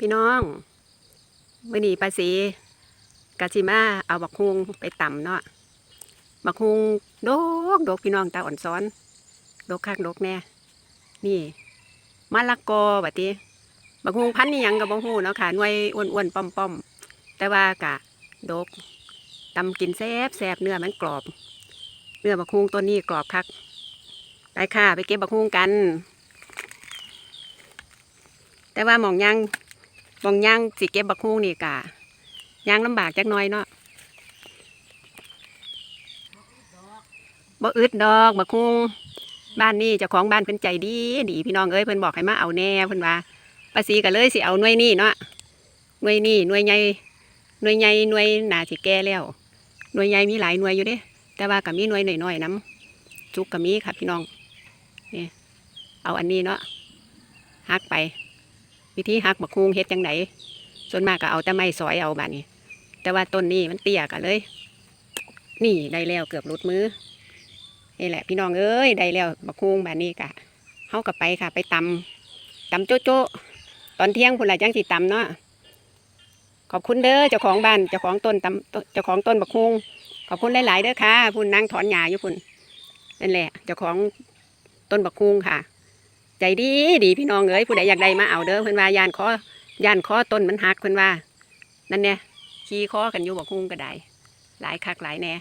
พี่น้องมื่อนี้ภาษีกาชิมาเอาบักฮุงไปต่ำเนาะบักฮุงโดกโดกพี่น้องตาอ่อนซ้อนโดกคักดกแน่นี่มะละกอบัดนี้บักฮุงพันนี่ยังกับบักฮูเนาะค่ะหน่วยอ้วนๆป้อมๆแต่ว่ากะโดกตำกินแซบแซบเนื้อมันกรอบ เนื้อบักฮุงตัวนี้กรอบคักไปค่ะ ไปเก็บบักฮุงกัน แต่ว่าหมองย่าง หมองย่างสิเก็บบักฮุงนี่กะย่างลำบากจักน้อยเนาะบ่อึดดอกบักฮุงบ้านนี่เจ้าของบ้านเพิ่นใจดีดีพี่น้องเอ้ยเพิ่นบอกให้มาเอาแน่เพิ่นว่าภาษีก็เลยสิเอาหน่วยนี่เนาะหน่วยนี่หน่วยใหญ่หน่วยใหญ่หน่วยหนาสิแก่แล้วหน่วยใหญ่มีหลายหน่วยอยู่เด้แต่ว่าก็มีหน่วยน้อยๆน้ำจุกก็มีค่ะพี่น้องนี่เอาอันนี้เนาะหักไป วิธีหักบักฮุงเฮ็ดจังไดส่วนมากก็เอาแต่ไม้สอยเอาบานี้ แต่ว่าต้นนี้มันเตี้ยกันเลย นี่ได้แล้วเกือบหลุดมือนี่แหละ พี่น้องเอ้ยได้แล้วบักฮุงบานี้กะเฮากับไปค่ะ ไปตำตำโจ๊ะโจ๊ะตอนเที่ยงพุ่นละจังสิตำเนาะขอบคุณเด้อเจ้าของบ้านเจ้าของต้นตำเจ้าของต้นบักฮุงขอบคุณหลาย ๆ เด้อค่ะพุ่นนั่งถอนหญ้าอยู่พุ่นนั่นแหละเจ้าของต้นบักฮุงค่ะ ใจดีดีพี่น้องเอ้ยผู้ใดอยากได้มาเอาเด้อเพื่อนว่ายานคอยานคอต้นมันหักเพื่อนว่า นั่นเนี่ยขี่คอกันอยู่บอกฮุงก็ได้หลายคักหลายแน่